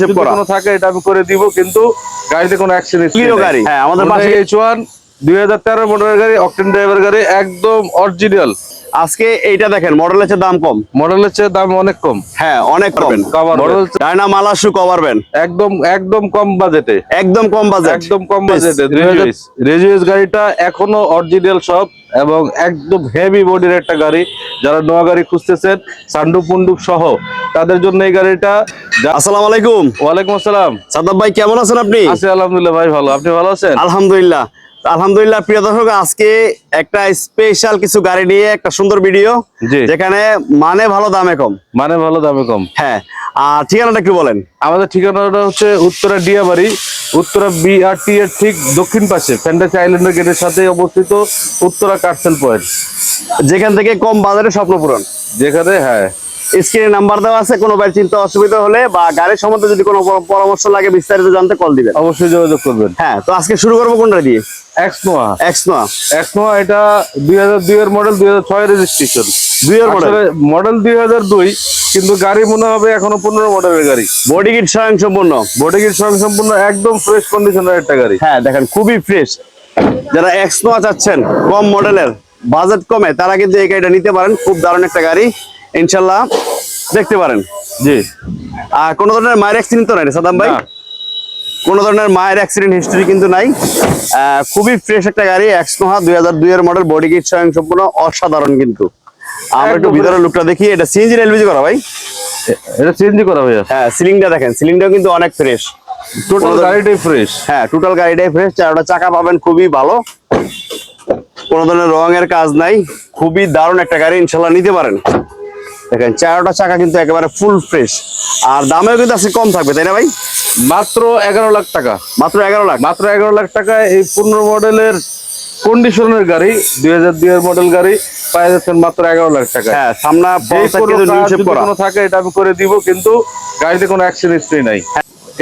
যদি কোনো থাকে এটা আমি করে দিব কিন্তু গাড়িতে কোনো অ্যাক্সিডেন্ট Clio গাড়ি। হ্যাঁ, আমাদের পাশে- এইচ ওয়ান দুই হাজার তেরো মডেলের গাড়ি অকটেন ড্রাইভার গাড়ি একদম অরিজিনাল আজকে এইটা দেখেন মডেল হচ্ছে দাম কম। মডেলের চেয়ে দাম অনেক কম। হ্যাঁ অনেক কম Cover মডেল band। ডায়না মালাসু কভার একদম একদম কম বাজেটে একদম কম বাজেট একদম কম বাজেটে গাড়িটা এখনও অরিজিনাল সব এবং একদম হেভি বডির একটা গাড়ি যারা নোয়া গাড়ি খুঁজতেছেন সান্ডু পুন্ডুক সহ তাদের জন্য এই গাড়িটা আসসালামু আলাইকুম। ওয়ালাইকুম আসসালাম। সাদাব ভাই কেমন আছেন আপনি? আছি আলহামদুলিল্লাহ ভাই ভালো। আপনি ভালো আছেন? আলহামদুলিল্লাহ। আলহামদুলিল্লাহ প্রিয় দর্শক আজকে একটা স্পেশাল কিছু গাড়ি নিয়ে একটা সুন্দর ভিডিও। যেখানে মানে ভালো দামে কম। মানে ভালো দামে কম। হ্যাঁ আর ঠিকানাটা কি বলেন। আমাদের ঠিকানাটা হচ্ছে উত্তরা ডিয়াবাড়ি উত্তরা বিআরটি এর ঠিক দক্ষিণ পাশে ফ্যান্টাসি আইল্যান্ডের গেটের সাথে অবস্থিত উত্তরা কার্সেল পয়েন্ট যেখান থেকে কম বাজারে স্বপ্ন পূরণ। যেখানে হ্যাঁ। স্ক্রিনে নাম্বার দেওয়া আছে কোনো ভাই চিন্তা অসুবিধা হলে বা গাড়ির সম্বন্ধে যদি কোনো পরামর্শ লাগে বিস্তারিত জানতে কল দিবেন। অবশ্যই যোগাযোগ করবেন। হ্যাঁ তো আজকে শুরু করব কোনটা দিয়ে? এটা দুই হাজার দুই এর মডেল দুই হাজার ছয় রেজিস্ট্রেশন দুই এর মডেল মডেল দুই হাজার দুই কিন্তু গাড়ি মনে হবে এখনও পনেরো মডেলের গাড়ি। বডি কিট স্বয়ং সম্পূর্ণ বডি কিট সঙ্গে সম্পূর্ণ একদম ফ্রেশ কন্ডিশনের একটা গাড়ি। হ্যাঁ দেখেন খুবই ফ্রেশ যারা চাচ্ছেন কম মডেলের বাজেট কমে তারা কিন্তু এই গাড়িটা নিতে পারেন। খুব দারুণ একটা গাড়ি। ইনশাল্লাহ দেখতে পারেন। জি। আর কোনো ধরনের মায়ের অ্যাক্সিডেন্ট তো নাই সাদাম ভাই? কোনো ধরনের মায়ের অ্যাক্সিডেন্ট হিস্ট্রি কিন্তু নাই। খুবই ফ্রেশ একটা গাড়ি এক্স নোহা দুই হাজার দুই এর মডেল বডি কিট স্বয়ং সম্পূর্ণ অসাধারণ কিন্তু। আমরা একটু ভিতরে লুকটা দেখি এটা সিএনজি এলপিজি করা ভাই? এটা চেঞ্জ করা ভাই হ্যাঁ সিলিংটা দেখেন সিলিংটাও কিন্তু অনেক ফ্রেশ টোটাল গাড়িটাই ফ্রেশ হ্যাঁ টোটাল গাড়িটাই ফ্রেশ চারটা চাকা পাবেন খুবই ভালো। কোনো ধরনের রঙের কাজ নাই খুবই দারুণ একটা গাড়ি ইনশাল্লাহ নিতে পারেন। দেখেন চারটা চাকা কিন্তু একেবারে ফুল ফ্রেশ আর দামেও কিন্তু আজকে কম থাকবে তাই না ভাই? মাত্র এগারো লাখ টাকা। মাত্র এগারো লাখ? মাত্র এগারো লাখ টাকায় এই পনেরো মডেলের কন্ডিশনের গাড়ি দুই হাজার দুই এর মডেল গাড়ি পাই যাচ্ছেন মাত্র এগারো লাখ টাকা হ্যাঁ সামনা কোনো থাকে এটা আমি করে দিব কিন্তু গাড়িতে কোনো অ্যাক্সিডেন্ট হিস্ট্রি নাই।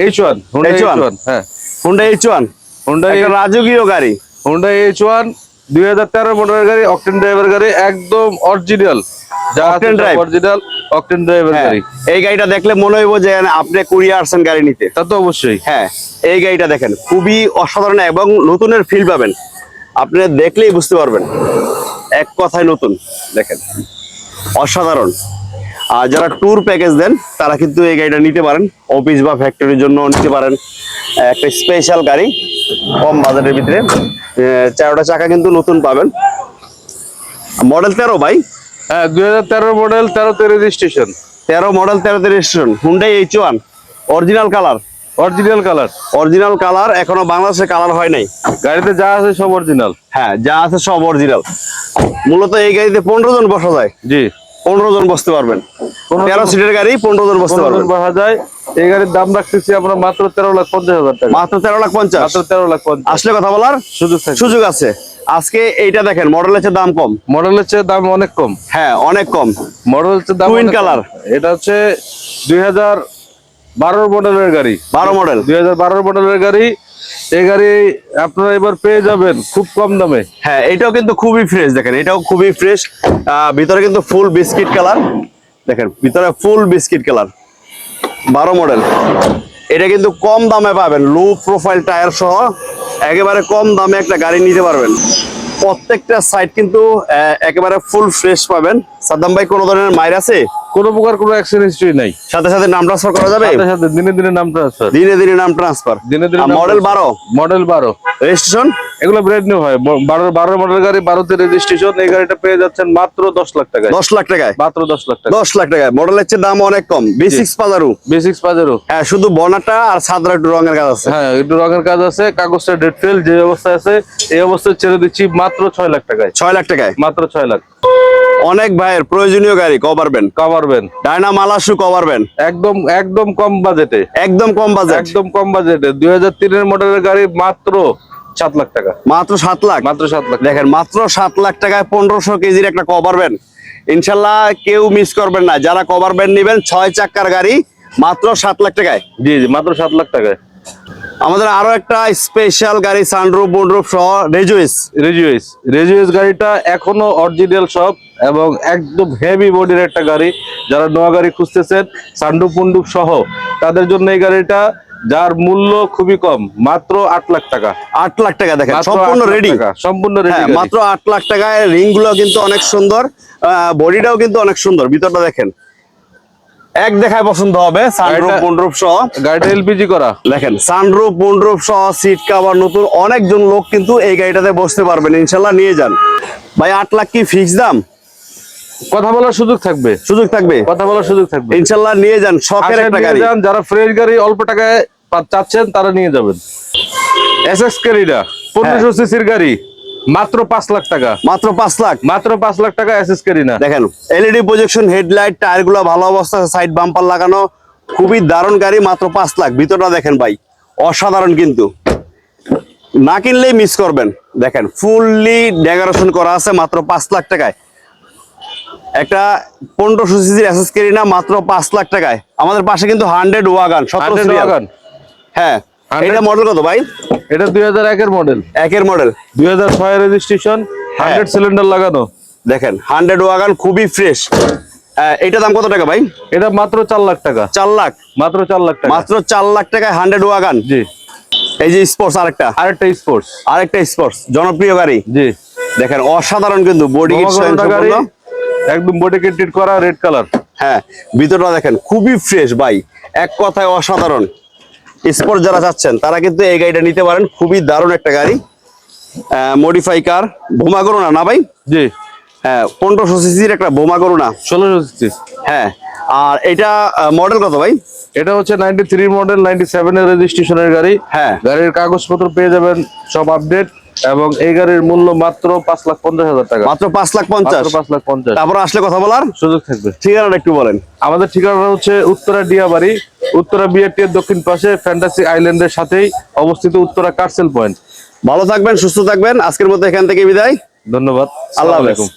H one Hyundai H H1 one হ্যাঁ। হুন্ডা এইচ ওয়ান হুন্ডা রাজকীয় গাড়ি। হুন্ডা এইচ ওয়ান দুই হাজার তেরো গাড়ি অকটেন ড্রাইভার গাড়ি একদম অরিজিনাল অরিজিনাল অকটেন ড্রাইভার গাড়ি। এই গাড়িটা দেখলে মনে হইব যে আপনি কুড়িয়ে আসছেন গাড়ি নিতে। তা তো অবশ্যই। হ্যাঁ এই গাড়িটা দেখেন খুবই অসাধারণ এবং নতুনের ফিল পাবেন। আপনি দেখলেই বুঝতে পারবেন। এক কথায় নতুন দেখেন। অসাধারণ। আর যারা ট্যুর প্যাকেজ দেন তারা কিন্তু এই গাড়িটা নিতে পারেন। অফিস বা ফ্যাক্টরির জন্য নিতে পারেন। একটা স্পেশাল গাড়ি। কম বাজারের ভিতরে। চারটা চাকা কিন্তু নতুন পাবেন। মডেল তেরো ভাই? হ্যাঁ দুই হাজার তেরো মডেল তেরোতে রেজিস্ট্রেশন তেরো মডেল তেরোতে registration Hyundai H one original colour original colour original colour এখনও বাংলাদেশে কালার হয় নাই। গাড়িতে যা আছে সব অরিজিনাল হ্যাঁ যা আছে সব অরিজিনাল মূলত এই গাড়িতে পনেরো জন বসা যায়। জি। পনেরো জন বসতে পারবেন। 15 তেরো সিটের গাড়ি পনেরো জন বসতে পারবেন। বসা যায়। এই গাড়ির দাম রাখতেছি আমরা মাত্র তেরো লাখ পঞ্চাশ হাজার টাকা। মাত্র তেরো লাখ পঞ্চাশ? মাত্র তেরো লাখ পঞ্চাশ। আসলে কথা বলার সুযোগ সুযোগ আছে। আজকে এইটা দেখেন মডেল হচ্ছে দাম কম। মডেলের চেয়ে দাম অনেক কম। হ্যাঁ অনেক কম। মডেল হচ্ছে দাম কম। color। এটা হচ্ছে দুই হাজার বারোর মডেলের গাড়ি। বারো মডেল দুই হাজার বারোর মডেলের গাড়ি। এই গাড়ি আপনারা এবার পেয়ে যাবেন খুব কম দামে। হ্যাঁ এটাও কিন্তু খুবই ফ্রেশ দেখেন, এটাও খুবই ফ্রেশ ভিতরে কিন্তু ফুল বিস্কিট কালার দেখেন, ভিতরে ফুল বিস্কিট কালার বারো মডেল এটা কিন্তু কম দামে পাবেন লো প্রোফাইল টায়ার সহ। একেবারে কম দামে একটা গাড়ি নিতে পারবেন। প্রত্যেকটা সাইড কিন্তু একেবারে ফুল ফ্রেশ পাবেন। সাদ্দাম ভাই, কোনো ধরনের মাইর আছে? কোনো প্রকার কোনো অ্যাক্সিডেন্ট হিস্ট্রি নাই। সাথে সাথে নাম ট্রান্সফার করা যাবে? সাথে সাথে দিনে দিনে নাম ট্রান্সফার দিনে দিনে নাম ট্রান্সফার দিনে দিনে মডেল transfer। বারো? মডেল বারো। রেজিস্ট্রেশন এগুলো ব্র্যান্ড নিউ হয়। বারো বারো মডেল গাড়ি বারোতে রেজিস্ট্রেশন এই গাড়িটা পেয়ে যাচ্ছেন মাত্র দশ লাখ টাকায়। দশ লাখ টাকায়? মাত্র দশ লাখ টাকা দশ লাখ টাকায়। মডেলের চেয়ে দাম অনেক কম। বি সিক্স পাজারু বেসিক্স পাজেরো হ্যাঁ শুধু বর্ণাটা আর সাদরা একটু রঙের কাজ আছে। হ্যাঁ একটু রঙের কাজ আছে কাগজটা ডেট ফেল যে অবস্থায় আছে এই অবস্থায় ছেড়ে দিচ্ছি মাত্র ছয় লাখ টাকায়। ছয় লাখ টাকায়? মাত্র ছয় লাখ। অনেক ভাইয়ের প্রয়োজনীয় গাড়ি কভার ব্যান কাভারবেন ডায়না মালাসু কভার ব্যান একদম একদম কম বাজেটে একদম কম বাজেট একদম কম বাজেটে দুই হাজার তিনের মডেলের গাড়ি মাত্র সাত লাখ টাকা। মাত্র সাত লাখ? মাত্র সাত লাখ। দেখেন মাত্র সাত লাখ টাকায় পনেরোশো কেজির একটা কভার ব্যান ইনশাল্লাহ কেউ মিস করবেন না। যারা কভার ব্যান নেবেন ছয় চাক্কার গাড়ি মাত্র সাত লাখ টাকায়। জি জি মাত্র সাত লাখ টাকায়। আমাদের আরও একটা স্পেশাল গাড়ি সানরুফ বনরুফ সহ রেজুইস রেজুয়েস রেজুয়েস গাড়িটা এখনও অরিজিনাল সব এবং একদম হেভি বডির একটা গাড়ি। যারা নোয়া গাড়ি খুঁজতেছেন সান্ডু পুন্ডুপ সহ তাদের জন্য এই গাড়িটা যার মূল্য খুবই কম মাত্র আট লাখ টাকা। আট লাখ টাকা দেখেন সম্পূর্ণ 8 রেডি সম্পূর্ণ রেডি হ্যাঁ মাত্র আট লাখ টাকায় রিংগুলো কিন্তু অনেক সুন্দর বডিটাও কিন্তু অনেক সুন্দর। ভিতরটা দেখেন। এক দেখায় পছন্দ হবে সানরুফ বনরুফ সহ। গাড়িটা এলপিজি করা। দেখেন সানরুফ বনরুফ সহ সিট কাভার নতুন অনেকজন লোক কিন্তু এই গাড়িটাতে বসতে পারবেন ইনশাল্লাহ নিয়ে যান। ভাই আট লাখ কি ফিক্স দাম? কথা বলার সুযোগ থাকবে। সুযোগ থাকবে? কথা বলার সুযোগ থাকবে। ইনশাল্লাহ নিয়ে যান শখের একটা গাড়ি। যান, যারা ফ্রেশ গাড়ি অল্প টাকায় চাচ্ছেন তারা নিয়ে যাবেন। এস এস গাড়িটা পনেরোশো হ্যাঁ। সিসির গাড়ি মাত্র পাঁচ লাখ টাকা। মাত্র পাঁচ লাখ? মাত্র পাঁচ লাখ টাকা এস এস না দেখেন এলইডি প্রজেকশন হেডলাইট টায়ারগুলো ভালো অবস্থা সাইড বাম্পার লাগানো খুবই দারুণ গাড়ি মাত্র পাঁচ লাখ। ভিতরটা দেখেন ভাই অসাধারণ কিন্তু। না কিনলেই মিস করবেন। দেখেন ফুললি ডেকোরেশন করা আছে মাত্র পাঁচ লাখ টাকায়। একটা পনেরোশো সিসির অ্যাসেস না মাত্র পাঁচ লাখ টাকায়। আমাদের পাশে কিন্তু হান্ড্রেড ওয়াগান সতেরো 100 সিরিয়াল ওয়াগন। হ্যাঁ এটা মডেল কত ভাই? এটা দুই হাজার একের মডেল একের মডেল দুই হাজার ছয় রেজিস্ট্রেশন হান্ড্রেড সিলিন্ডার লাগানো। দেখেন হান্ড্রেড ওয়াগান খুবই ফ্রেশ এটা দাম কত টাকা ভাই? এটা মাত্র চার লাখ টাকা। চার লাখ? মাত্র চার লাখ টাকা। মাত্র চার লাখ টাকায় হান্ড্রেড ওয়াগান জি। এই যে স্পোর্টস আরেকটা। আরেকটা স্পোর্টস আরেকটা স্পোর্টস জনপ্রিয় গাড়ি। জি। দেখেন অসাধারণ কিন্তু বডি গাড়ি একদম বডি কিট করা রেড কালার হ্যাঁ ভিতরটা দেখেন খুবই ফ্রেশ ভাই। এক কথায় অসাধারণ। স্পোর্ট যারা চাচ্ছেন তারা কিন্তু এই গাড়িটা নিতে পারেন। খুবই দারুণ একটা গাড়ি। মডিফাই কার বোমা করো না না ভাই? জি। হ্যাঁ পনেরোশো সিসির একটা বোমা করো না? ষোলোশো সিসি হ্যাঁ আর এটা মডেল কত ভাই? এটা হচ্ছে নাইনটি থ্রি মডেল নাইনটি সেভেনের রেজিস্ট্রেশনের গাড়ি। হ্যাঁ। গাড়ির কাগজপত্র পেয়ে যাবেন সব আপডেট এবং এই গাড়ির মূল্য মাত্র পাঁচ লাখ পঞ্চাশ হাজার টাকা। মাত্র পাঁচ লাখ পঞ্চাশ। পাঁচ লাখ পঞ্চাশ। তারপর আসলে কথা বলার? সুযোগ থাকবে। ঠিকানাটা একটু বলেন। আমাদের ঠিকানাটা হচ্ছে উত্তরা ডিয়াবাড়ি উত্তরা বিআরটি এর দক্ষিণ পাশে ফ্যান্টাসি আইল্যান্ডের সাথেই অবস্থিত উত্তরা কার্সেল পয়েন্ট। ভালো থাকবেন সুস্থ থাকবেন। আজকের মতো এখান থেকে বিদায়। ধন্যবাদ। আল্লাহ আলাইকুম।